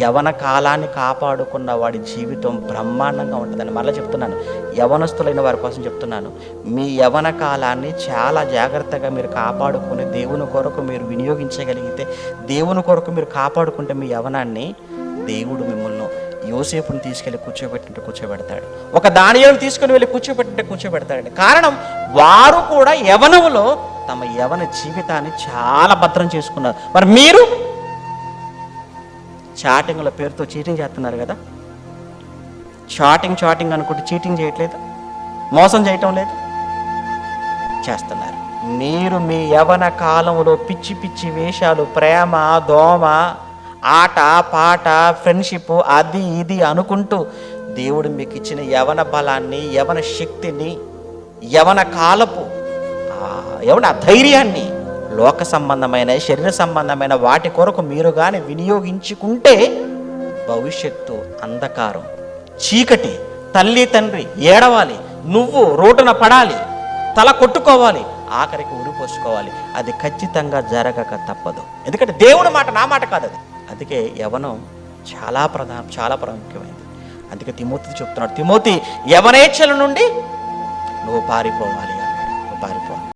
యవన కాలాన్ని కాపాడుకున్న వాడి జీవితం బ్రహ్మాండంగా ఉంటుందని మళ్ళీ చెప్తున్నాను. యవనస్తులైన వారి కోసం చెప్తున్నాను. మీ యవన కాలాన్ని చాలా జాగ్రత్తగా మీరు కాపాడుకుని దేవుని కొరకు మీరు వినియోగించగలిగితే దేవుని కొరకు మీరు కాపాడుకుంటే మీ యవనాన్ని దేవుడు మిమ్మల్ని యోసేపుని తీసుకెళ్ళి కూర్చోబెట్టింటే కూర్చోబెడతాడు. ఒక దానియాలను తీసుకుని వెళ్ళి కూర్చోబెట్టింటే కూర్చోబెడతాడండి. కారణం వారు కూడా యవనములో తమ యవన జీవితాన్ని చాలా భద్రం చేసుకున్నారు. మరి మీరు చాటింగ్ల పేరుతో చీటింగ్ చేస్తున్నారు కదా? చాటింగ్ చాటింగ్ అనుకుంటే చీటింగ్ చేయట్లేదు. మోసం చేయటం లేదు. చేస్తున్నారు. మీరు మీ యవన కాలంలో పిచ్చి పిచ్చి వేషాలు ప్రేమ దోమ ఆట పాట ఫ్రెండ్షిప్ అది ఇది అనుకుంటూ దేవుడు మీకు ఇచ్చిన యవన బలాన్ని యవన శక్తిని యవన కాలపు యవన ధైర్యాన్ని లోక సంబంధమైన శరీర సంబంధమైన వాటి కొరకు మీరు కానీ వినియోగించుకుంటే భవిష్యత్తు అంధకారం. చీకటి తల్లి తండ్రి ఏడవాలి నువ్వు రోడ్డున పడాలి తల కొట్టుకోవాలి ఆఖరికి ఉరిపోసుకోవాలి అది ఖచ్చితంగా జరగక తప్పదు. ఎందుకంటే దేవుడి మాట నా మాట కాదు అది. అందుకే యవనం చాలా ప్రధా చాలా ప్రాముఖ్యమైనది. అందుకే తిమోతి చెప్తున్నాడు తిమోతి యవనేచ్ఛల నుండి నువ్వు పారిపోవాలి అన్నాడు. నువ్వు పారిపోవాలి